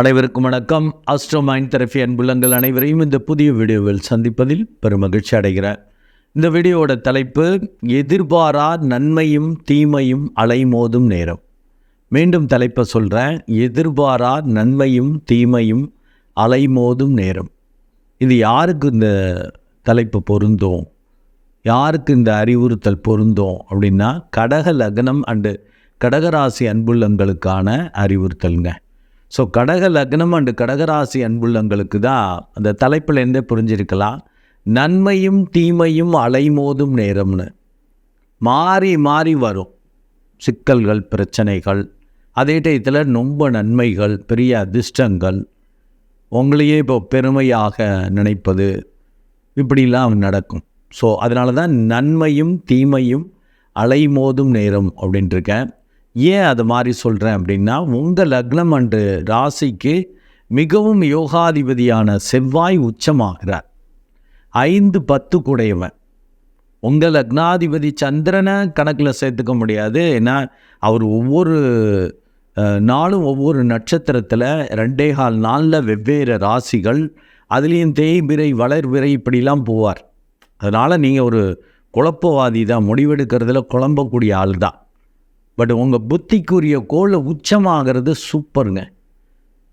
அனைவருக்கும் வணக்கம். Astro therapy அன்புள்ளங்கள் அனைவரையும் இந்த புதிய வீடியோவில் சந்திப்பதில் பெருமகிழ்ச்சி அடைகிறேன். இந்த வீடியோவோட தலைப்பு எதிர்பாரா நன்மையும் தீமையும் அலைமோதும் நேரம். மீண்டும் தலைப்பை சொல்கிறேன் எதிர்பாரா நன்மையும் தீமையும் அலைமோதும் நேரம். இது யாருக்கு இந்த தலைப்பு பொருந்தும்? யாருக்கு இந்த அறிவுறுத்தல் பொருந்தும்? அப்படின்னா கடக லக்னம் அண்டு கடகராசி அன்புள்ளங்களுக்கான அறிவுறுத்தலுங்க. ஸோ கடக லக்னம் அண்டு கடகராசி அன்புள்ளங்களுக்கு தான் அந்த தலைப்பிலேருந்தே புரிஞ்சிருக்கலாம். நன்மையும் தீமையும் அலைமோதும் நேரம்னு. மாறி மாறி வரும். சிக்கல்கள் பிரச்சனைகள் அதே டயத்தில் ரொம்ப நன்மைகள் பெரிய அதிர்ஷ்டங்கள். உங்களையே இப்போ பெருமையாக நினைப்பது இப்படிலாம் நடக்கும். ஸோ அதனால தான் நன்மையும் தீமையும் அலைமோதும் நேரம் அப்படின்ட்டுருக்கேன் ஏன் அது மாதிரி சொல்கிறேன் அப்படின்னா உங்கள் லக்னம் அன்று ராசிக்கு மிகவும் யோகாதிபதியான செவ்வாய் உச்சமாகிறார். ஐந்து பத்து கூடையவன் உங்கள் லக்னாதிபதி சந்திரனை கணக்கில் சேர்த்துக்க முடியாது. ஏன்னா அவர் ஒவ்வொரு நாளும் ஒவ்வொரு நட்சத்திரத்தில் ரெண்டே கால் நாளில் வெவ்வேறு ராசிகள் அதுலேயும் தேய்பிரை வளர்விரை இப்படிலாம் போவார். அதனால் நீங்கள் ஒரு குழப்பவாதி தான் முடிவெடுக்கிறதுல குழம்பக்கூடிய ஆள் தான் பட் உங்கள் புத்திக்குரிய கோளை உச்சமாகிறது சூப்பருங்க.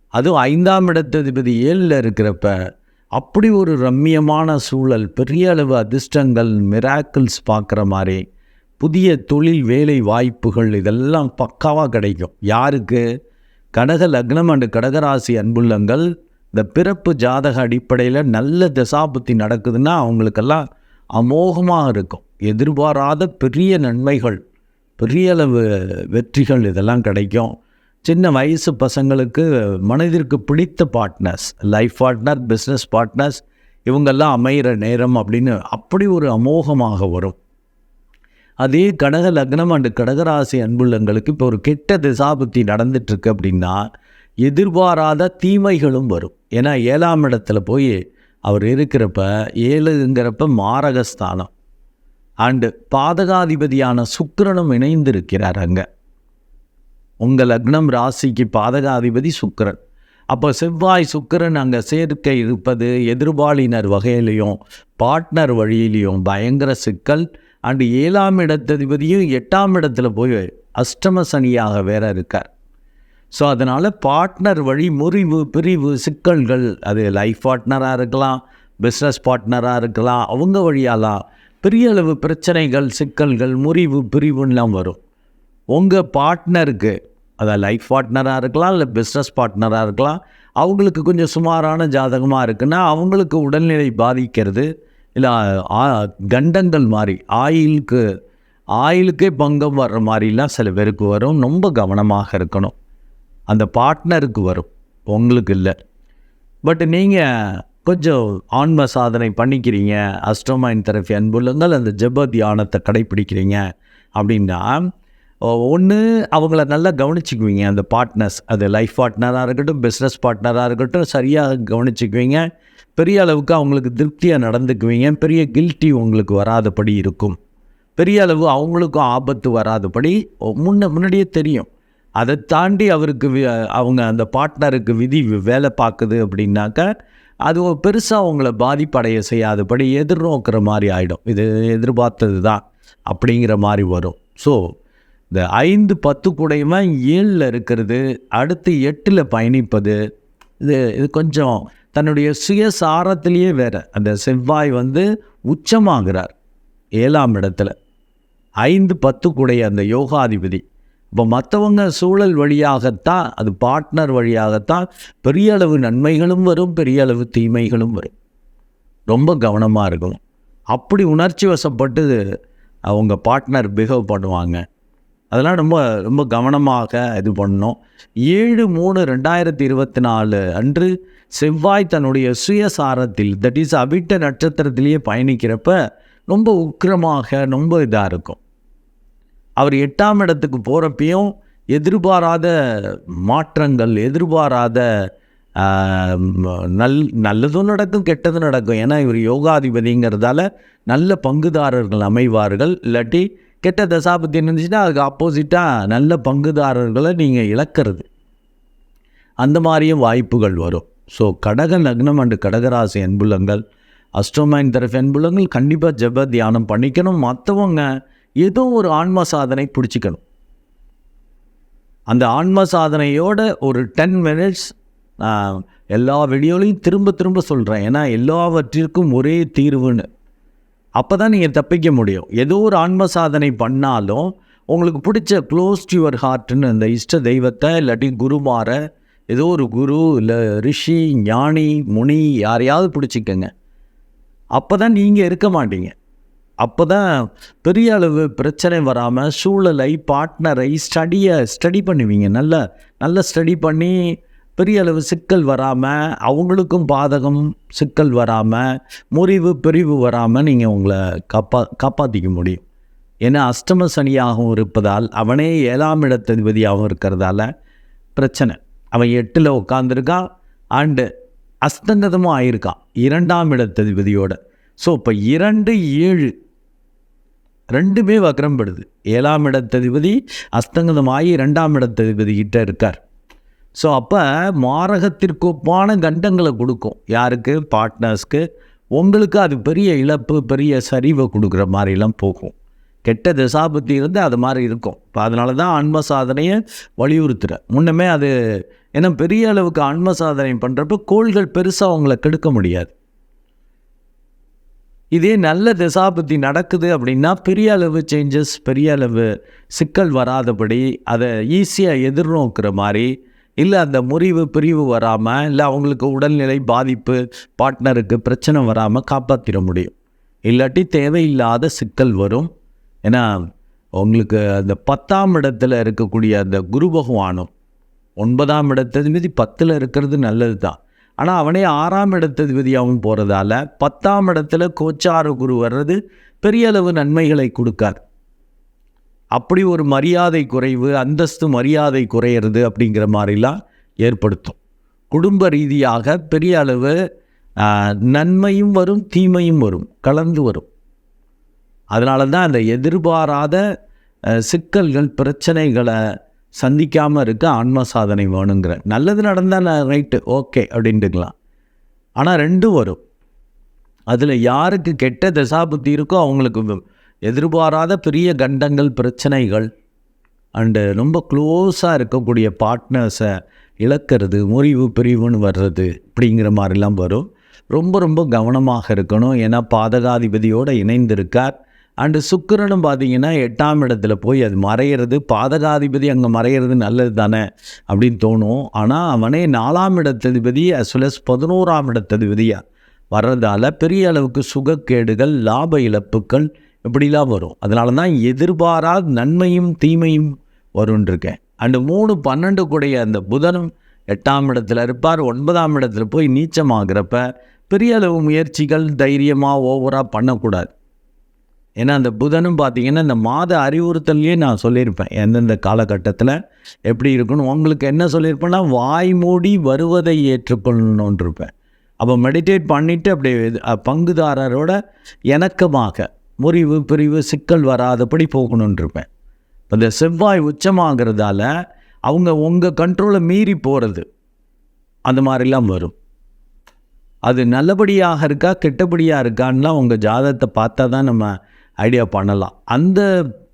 அதுவும் ஐந்தாம் இடத்ததிபதி ஏழில் இருக்கிறப்ப அப்படி ஒரு ரம்மியமான சூழல் பெரிய அளவு அதிர்ஷ்டங்கள் மிராக்கிள்ஸ் பார்க்குற மாதிரி புதிய தொழில் வேலை வாய்ப்புகள் இதெல்லாம் பக்காவாக கிடைக்கும். யாருக்கு? கடக லக்னம் அண்டு கடகராசி அன்புள்ளங்கள் இந்த பிறப்பு ஜாதக அடிப்படையில் நல்ல தசாபுத்தி நடக்குதுன்னா அவங்களுக்கெல்லாம் அமோகமாக இருக்கும். எதிர்பாராத பெரிய நன்மைகள். பெரிய அளவு வெற்றிகள் இதெல்லாம் கிடைக்கும். சின்ன வயசு பசங்களுக்கு மனதிற்கு பிடித்த partners life partner business partners இவங்கெல்லாம் அமைகிற நேரம் அப்படின்னு அப்படி ஒரு அமோகமாக வரும். அதே கடக லக்னம் அண்டு கடகராசி அன்புள்ளங்களுக்கு இப்போ ஒரு கெட்ட திசாபுத்தி நடந்துட்டுருக்கு அப்படின்னா எதிர்பாராத தீமைகளும் வரும். ஏன்னா ஏழாம் இடத்துல போய் அவர் இருக்கிறப்ப ஏழுங்கிறப்ப மாரகஸ்தானம். அண்டு பாதகாதிபதியான சுக்கரனும் இணைந்திருக்கிறார் அங்கே. உங்கள் லக்னம் ராசிக்கு பாதகாதிபதி சுக்கரன். அப்போ செவ்வாய் சுக்கிரன் அங்கே சேர்க்கை இருப்பது எதிர்பாலினர் வகையிலையும் பார்ட்னர் வழியிலையும் பயங்கர சிக்கல். அண்டு ஏழாம் இடத்ததிபதியும் எட்டாம் இடத்துல போய் அஷ்டம சனியாக வேற இருக்கார். ஸோ அதனால் பார்ட்னர் வழி முறிவு பிரிவு சிக்கல்கள் அது லைஃப் பார்ட்னராக இருக்கலாம் பிஸ்னஸ் பார்ட்னராக இருக்கலாம் அவங்க வழியாலாம் பெரிய அளவு பிரச்சனைகள் சிக்கல்கள் முறிவு பிரிவுலாம் வரும். உங்கள் பார்ட்னருக்கு அதாவது லைஃப் பார்ட்னராக இருக்கலாம் இல்லை பிஸ்னஸ் பார்ட்னராக இருக்கலாம் அவங்களுக்கு கொஞ்சம் சுமாரான ஜாதகமாக இருக்குன்னா அவங்களுக்கு உடல்நிலை பாதிக்கிறது இல்லை ஆ- கண்டங்கள் மாதிரி ஆயிலுக்கு ஆயிலுக்கே பங்கம் வர்ற மாதிரிலாம் சில பேருக்கு வரும். ரொம்ப கவனமாக இருக்கணும். அந்த பார்ட்னருக்கு வரும். உங்களுக்கு இல்லை. பட் நீங்கள் கொஞ்சம் ஆன்ம சாதனை பண்ணிக்கிறீங்க அஸ்ட்ரோமைன் தெரப்பி அன்புள்ளங்கள் அந்த ஜெப தியானத்தை கடைப்பிடிக்கிறீங்க அப்படின்னா ஒன்று அவங்கள நல்லா கவனிச்சுக்குவீங்க. அந்த பார்ட்னர்ஸ் அது லைஃப் பார்ட்னராக இருக்கட்டும் பிஸ்னஸ் பார்ட்னராக இருக்கட்டும் சரியாக கவனிச்சிக்குவீங்க. பெரிய அளவுக்கு அவங்களுக்கு திருப்தியாக நடந்துக்குவீங்க. பெரிய கில்ட்டி உங்களுக்கு வராதபடி இருக்கும். பெரிய அளவு அவங்களுக்கும் ஆபத்து வராதபடி முன்ன முன்னாடியே தெரியும். அதை தாண்டி அவருக்கு வி- அவங்க அந்த பார்ட்னருக்கு விதி வேலை பார்க்குது அப்படின்னாக்கா அது பெருசாக அவங்கள பாதிப்படைய செய்யாதபடி எதிர்நோக்கிற மாதிரி ஆகிடும் இது எதிர்பார்த்தது தான் அப்படிங்கிற மாதிரி வரும். ஸோ இந்த ஐந்து பத்து கூடையுமே ஏழில் இருக்கிறது அடுத்து எட்டில் பயணிப்பது இது இது கொஞ்சம் தன்னுடைய சுயசாரத்திலேயே வேறு. அந்த செவ்வாய் வந்து உச்சமாகிறார் ஏழாம் இடத்துல. ஐந்து பத்து கூடைய அந்த யோகாதிபதி. இப்போ மற்றவங்க சூழல் வழியாகத்தான் அது பார்ட்னர் வழியாகத்தான் பெரிய அளவு நன்மைகளும் வரும் பெரிய அளவு தீமைகளும் வரும். ரொம்ப கவனமாக இருக்கும் அப்படி உணர்ச்சி வசப்பட்டு அவங்க பார்ட்னர் பிஹேவ் பண்ணுவாங்க. அதெல்லாம் ரொம்ப ரொம்ப கவனமாக இது பண்ணோம் ஏழு மூணு ரெண்டாயிரத்தி இருபத்தி நாலு அன்று செவ்வாய் தன்னுடைய சுயசாரத்தில் தட் இஸ் அவிட்ட நட்சத்திரத்திலேயே பயணிக்கிறப்ப ரொம்ப உக்கிரமாக ரொம்ப இதாக இருக்கும். அவர் எட்டாம் இடத்துக்கு போகிறப்பையும் எதிர்பாராத மாற்றங்கள் எதிர்பாராத நல் நல்லதும் நடக்கும் கெட்டதும் நடக்கும். ஏன்னா இவர் யோகாதிபதிங்கிறதால நல்ல பங்குதாரர்கள் அமைவார்கள். இல்லாட்டி கெட்ட தசாபத்தி இருந்துச்சுன்னா அதுக்கு ஆப்போசிட்டாக நல்ல பங்குதாரர்களை நீங்கள் இழக்கிறது. அந்த மாதிரியும் வாய்ப்புகள் வரும். ஸோ கடக லக்னம் அண்டு கடகராசி அன்புலங்கள் அஸ்ட்ரோமைன் தரப்பு அன்புலங்கள் கண்டிப்பாக ஜெப தியானம் பண்ணிக்கணும். மற்றவங்க ஏதோ ஒரு ஆன்ம சாதனை பிடிச்சிக்கணும். அந்த ஆன்ம சாதனையோட ஒரு டென் மினிட்ஸ் எல்லா வீடியோலையும் திரும்ப திரும்ப சொல்கிறேன் ஏன்னா எல்லாவற்றிற்கும் ஒரே தீர்வுன்னு. அப்போ தான் நீங்கள் தப்பிக்க முடியும். ஏதோ ஒரு ஆன்ம சாதனை பண்ணாலும் உங்களுக்கு பிடிச்ச க்ளோஸ் டு யுவர் ஹார்ட்னு அந்த இஷ்ட தெய்வத்தை இல்லாட்டி குருமார ஏதோ ஒரு குரு இல்லை ரிஷி ஞானி முனி யாரையாவது பிடிச்சிக்கங்க. அப்போ தான் நீங்கள் இருக்க மாட்டீங்க. அப்போ தான் பெரிய அளவு பிரச்சனை வராமல் சூழலை பார்ட்னரை ஸ்டடியை ஸ்டடி பண்ணுவீங்க. நல்ல நல்ல ஸ்டடி பண்ணி பெரிய அளவு சிக்கல் வராமல் அவங்களுக்கும் பாதகம் சிக்கல் வராமல் முறிவு பிரிவு வராமல் நீங்கள் உங்களை காப்பா காப்பாற்றிக்க முடியும். ஏன்னா அஷ்டம சனியாகவும் இருப்பதால் அவனே ஏழாம் இடத்ததிபதியாகவும் இருக்கிறதால பிரச்சனை. அவன் எட்டில் உட்காந்துருக்கான் அண்டு அஸ்தங்கதமும் ஆயிருக்கான் இரண்டாம் இடத்ததிபதியோட. ஸோ இப்போ இரண்டு ஏழு ரெண்டுமே வக்ரம்படுது. ஏழாம் இடத்ததிபதி அஸ்தங்கதமாகி ரெண்டாம் இடத்ததிபதி கிட்ட இருக்கார். ஸோ அப்போ மாரகத்திற்கு ஒப்பான கண்டங்களை கொடுக்கும். யாருக்கு? பார்ட்னர்ஸ்க்கு உங்களுக்கு அது பெரிய இழப்பு பெரிய சரிவை கொடுக்குற மாதிரிலாம் போகும். கெட்ட திசாபுத்தி இருந்து அது மாதிரி இருக்கும். இப்போ அதனால தான் ஆன்ம சாதனையை வலியுறுத்துகிறேன் முன்னமே அது ஏன்னா பெரிய அளவுக்கு ஆன்ம சாதனை பண்ணுறப்ப கோள்கள் பெருசாக அவங்கள கெடுக்க முடியாது. இதே நல்ல திசாபுத்தி நடக்குது அப்படின்னா பெரிய அளவு சேஞ்சஸ் பெரிய அளவு சிக்கல் வராதபடி அதை ஈஸியாக எதிர்நோக்கிற மாதிரி இல்லை அந்த முறிவு பிரிவு வராமல் இல்லை அவங்களுக்கு உடல்நிலை பாதிப்பு பார்ட்னருக்கு பிரச்சனை வராமல் காப்பாற்றிட முடியும். இல்லாட்டி தேவையில்லாத சிக்கல் வரும். ஏன்னா உங்களுக்கு அந்த பத்தாம் இடத்துல இருக்கக்கூடிய அந்த குரு பகவானும் ஒன்பதாம் மீதி பத்தில் இருக்கிறது நல்லது தான் ஆனால் அவனே ஆறாம் இடத்ததிபதியாகவும் போகிறதால பத்தாம் இடத்துல கோச்சார குரு வர்றது பெரிய அளவு நன்மைகளை கொடுக்காது அப்படி ஒரு மரியாதை குறைவு அந்தஸ்து மரியாதை குறையிறது அப்படிங்கிற மாதிரிலாம் ஏற்படுத்தும். குடும்ப ரீதியாக பெரிய அளவு நன்மையும் வரும் தீமையும் வரும் கலந்து வரும். அதனால தான் அந்த எதிர்பாராத சிக்கல்கள் பிரச்சனைகளை சந்திக்காமல் இருக்க ஆன்ம சாதனை வேணுங்கிற. நல்லது நடந்தால் நான் ரைட்டு ஓகே அப்படின்ட்டுக்கலாம். ஆனால் ரெண்டும் வரும். அதில் யாருக்கு கெட்ட தசாபுத்தி இருக்கோ அவங்களுக்கு எதிர்பாராத பெரிய கண்டங்கள் பிரச்சனைகள் அண்டு ரொம்ப க்ளோஸாக இருக்கக்கூடிய பார்ட்னர்ஸை இழக்கிறது முறிவு பிரிவுன்னு வர்றது அப்படிங்கிற மாதிரிலாம் வரும். ரொம்ப ரொம்ப கவனமாக இருக்கணும். ஏன்னா பாதகாதிபதியோடு இணைந்திருக்கார். அண்டு சுக்கிரனும் பார்த்தீங்கன்னா எட்டாம் இடத்துல போய் அது மறையிறது பாதகாதிபதி அங்கே மறையிறது நல்லது தானே அப்படின்னு தோணும். ஆனால் அவனே நாலாம் இடத்ததிபதி அசுலஸ் பதினோராம் இடத்ததிபதியாக வர்றதால பெரிய அளவுக்கு சுகக்கேடுகள் லாப இழப்புகள் இப்படிலாம் வரும். அதனால தான் எதிர்பாராத நன்மையும் தீமையும் வரும்ன்றிருக்கேன். அண்டு மூணு பன்னெண்டு கூடைய அந்த புதனும் எட்டாம் இடத்துல இருப்பார். ஒன்பதாம் இடத்துல போய் நீச்சமாகிறப்ப பெரிய அளவு முயற்சிகள் தைரியமாக ஓவராக பண்ணக்கூடாது. ஏன்னா அந்த புதனும் பார்த்தீங்கன்னா இந்த மாத அறிவுறுத்தல்லையே நான் சொல்லியிருப்பேன். எந்தெந்த காலகட்டத்தில் எப்படி இருக்குன்னு. உங்களுக்கு என்ன சொல்லியிருப்பேன்னா வாய் மூடி வருவதை ஏற்றுக்கொள்ளணும்னு இருப்பேன் அப்போ மெடிடேட் பண்ணிவிட்டு அப்படி பங்குதாரரோட இணக்கமாக முறிவு பிரிவு சிக்கல் வராதபடி போகணுன்னு இருப்பேன் இந்த செவ்வாய் உச்சமாகிறதால அவங்க உங்கள் கண்ட்ரோலை மீறி போகிறது அந்த மாதிரிலாம் வரும். அது நல்லபடியாக இருக்கா கெட்டபடியாக இருக்கான்லாம் உங்கள் ஜாதகத்தை பார்த்தா தான் நம்ம ஐடியா பண்ணலாம். அந்த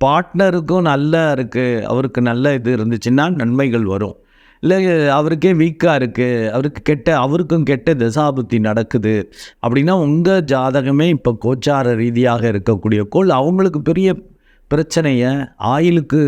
பார்ட்னருக்கும் நல்லா இருக்குது அவருக்கு நல்ல இது இருந்துச்சுன்னா நன்மைகள் வரும். இல்லை அவருக்கே வீக்காக இருக்குது அவருக்கு கெட்ட அவருக்கும் கெட்ட தசாபுத்தி நடக்குது. அப்படின்னா உங்கள் ஜாதகமே இப்போ கோச்சார ரீதியாக இருக்கக்கூடிய கோள். அவங்களுக்கு பெரிய பிரச்சனையை ஆயிலுக்கு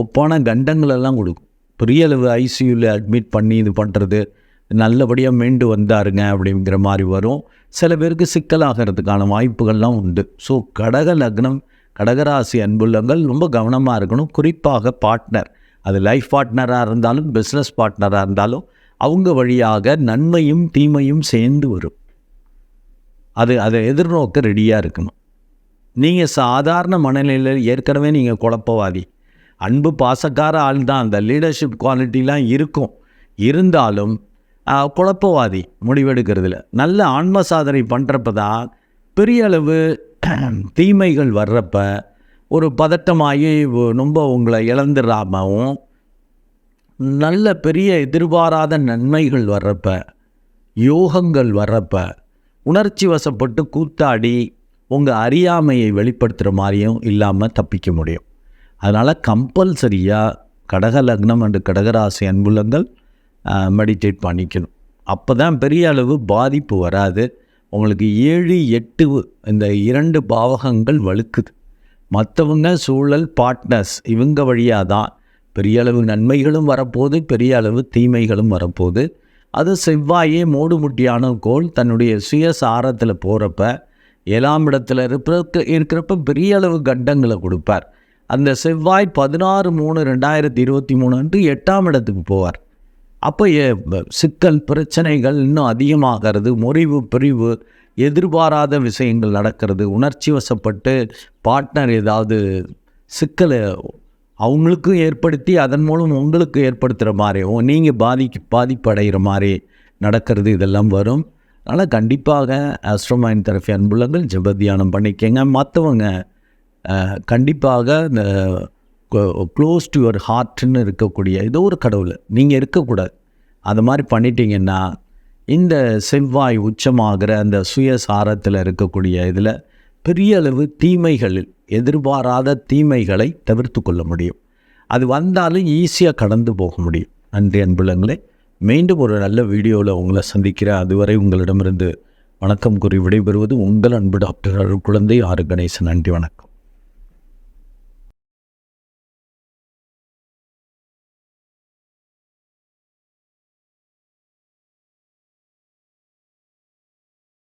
ஒப்பான கண்டங்களெல்லாம் கொடுக்கும். பெரிய அளவு ஐசியூவில் அட்மிட் பண்ணி இது பண்ணுறது நல்லபடியாக மீண்டு வந்தாருங்க அப்படிங்கிற மாதிரி வரும். சில பேருக்கு சிக்கலாகிறதுக்கான வாய்ப்புகள்லாம் உண்டு. ஸோ கடக லக்னம் கடகராசி அன்புள்ளங்கள் ரொம்ப கவனமாக இருக்கணும். குறிப்பாக பார்ட்னர் அது லைஃப் பார்ட்னராக இருந்தாலும் பிஸ்னஸ் பார்ட்னராக இருந்தாலும் அவங்க வழியாக நன்மையும் தீமையும் சேர்ந்து வரும். அது அதை எதிர்நோக்க ரெடியாக இருக்கணும். நீங்கள் சாதாரண மனநிலையில் ஏற்கனவே நீங்கள் குழப்பவாதி. அன்பு பாசக்கார ஆள் தான் அந்த லீடர்ஷிப் குவாலிட்டிலாம் இருக்கும். இருந்தாலும் குழப்பவாதி முடிவெடுக்கிறதுல. நல்ல ஆன்ம சாதனை பண்ணுறப்ப தான் பெரிய அளவு தீமைகள் வர்றப்ப ஒரு பதட்டமாகி ரொம்ப உங்களை இழந்துடாமவும் நல்ல பெரிய எதிர்பாராத நன்மைகள் வர்றப்ப யோகங்கள் வர்றப்ப உணர்ச்சி வசப்பட்டு கூத்தாடி உங்கள் அறியாமையை வெளிப்படுத்துகிற மாதிரியும் இல்லாமல் தப்பிக்க முடியும். அதனால் கம்பல்சரியாக கடக லக்னம் அண்டு கடகராசி அன்புலங்கள் மெடிடேட் பண்ணிக்கணும். அப்போ தான் பெரிய அளவு பாதிப்பு வராது. உங்களுக்கு ஏழு எட்டு இந்த இரண்டு பாவகங்கள் வழுக்குது. மற்றவங்க சூழல் பார்ட்னர்ஸ் இவங்க வழியாக தான் பெரிய அளவு நன்மைகளும் வரப்போகுது பெரிய அளவு தீமைகளும் வரப்போகுது. அது செவ்வாயே மூடுமுட்டியான கோள் தன்னுடைய சுயசாரத்தில் போகிறப்ப ஏழாம் இடத்துல இருக்கிற இருக்கிறப்ப பெரிய அளவு கண்டங்களை கொடுப்பார். அந்த செவ்வாய் பதினாறு மூணு ரெண்டாயிரத்தி இருபத்தி மூணு அன்று எட்டாம் இடத்துக்கு போவார். அப்போ சிக்கல் பிரச்சனைகள் இன்னும் அதிகமாகிறது முறிவு பிரிவு எதிர்பாராத விஷயங்கள் நடக்கிறது உணர்ச்சி வசப்பட்டு பார்ட்னர் ஏதாவது சிக்கலை அவங்களுக்கும் ஏற்படுத்தி அதன் மூலம் உங்களுக்கு ஏற்படுத்துகிற மாதிரி நீங்கள் பாதிக்கு பாதிப்படைகிற மாதிரி நடக்கிறது இதெல்லாம் வரும். அதனால் கண்டிப்பாக ஆஸ்ட்ரோமைன் தெரபி அன்புள்ளங்கள் ஜபத்தியானம் பண்ணிக்கங்க. மற்றவங்க கண்டிப்பாக இந்த க்ளோஸ் டு யுவர் ஹார்ட்னு இருக்கக்கூடிய ஏதோ ஒரு கடவுள். நீங்கள் இருக்கக்கூடாது. அது மாதிரி பண்ணிட்டீங்கன்னா இந்த செவ்வாய் உச்சமாகிற அந்த சுயசாரத்தில் இருக்கக்கூடிய இதில் பெரிய அளவு தீமைகளில் எதிர்பாராத தீமைகளை தவிர்த்து கொள்ள முடியும். அது வந்தாலும் ஈஸியாக கடந்து போக முடியும். நன்றி அன்புலங்களே. மீண்டும் ஒரு நல்ல வீடியோவில் உங்களை சந்திக்கிறேன். அதுவரை உங்களிடமிருந்து வணக்கம் கூறி விடைபெறுவது உங்கள் அன்பு டாக்டர் அருள் குழந்தை ஆறு கணேசன். நன்றி வணக்கம்.